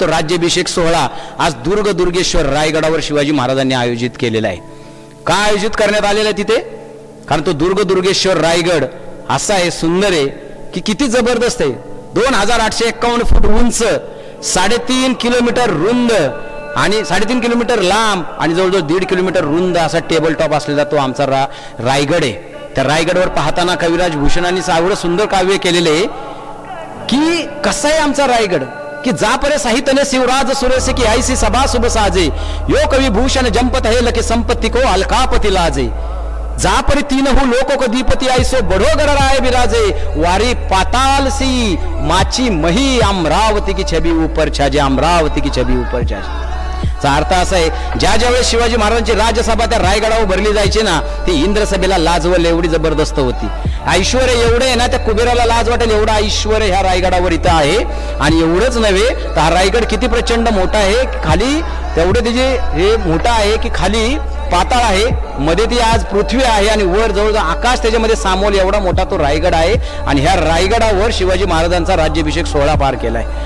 तो राज्याभिषेक सोहळा आज दुर्ग दुर्गेश्वर रायगडावर शिवाजी महाराजांनी आयोजित केलेला आहे. का आयोजित करण्यात आलेला आहे तिथे? कारण तो दुर्ग दुर्गेश्वर रायगड असा आहे सुंदर आहे की किती जबरदस्त आहे. दोन हजार आठशे एक्कावन्न फूट उंच साडेतीन किलोमीटर रुंद आणि साडेतीन किलोमीटर लांब आणि जवळजवळ दीड किलोमीटर रुंद असा टेबल टॉप असलेला तो आमचा रा रायगड आहे. त्या रायगडवर पाहताना कविराज भूषणांनी एवढं सुंदर काव्य केलेलं आहे की कसा आहे आमचा रायगड? की जापरे साहित्य शिवराज सुरेश की ऐसी सभा शुभ साजे। यो कवी भूषण जंपत हे लके संपत्ती को अलकापती लाजे। जापरे तीन हु लोको को दीपती ऐसो बढो गड राय बिराजे। वारी पाताल सी माची मही अमरावती की छबी ऊपर छाजे अमरावती की छबी ऊपर छाजे। चा अर्थ असा आहे ज्या ज्या वेळेस शिवाजी महाराजांची राजसभा त्या रायगडावर भरली जायची ना ती इंद्रसभेला लाजवल एवढी जबरदस्त होती. ऐश्वर एवढं आहे ना त्या कुबेराला लाज वाटेल एवढं ऐश्वर ह्या रायगडावर इथं आहे. आणि एवढंच नव्हे तर हा रायगड किती प्रचंड मोठा आहे खाली तेवढे त्याचे हे मोठा आहे की खाली पाताळ आहे मध्ये ती आज पृथ्वी आहे आणि वर जवळजवळ आकाश त्याच्यामध्ये सामोल एवढा मोठा तो रायगड आहे. आणि ह्या रायगडावर शिवाजी महाराजांचा राज्याभिषेक सोहळा पार केलाय.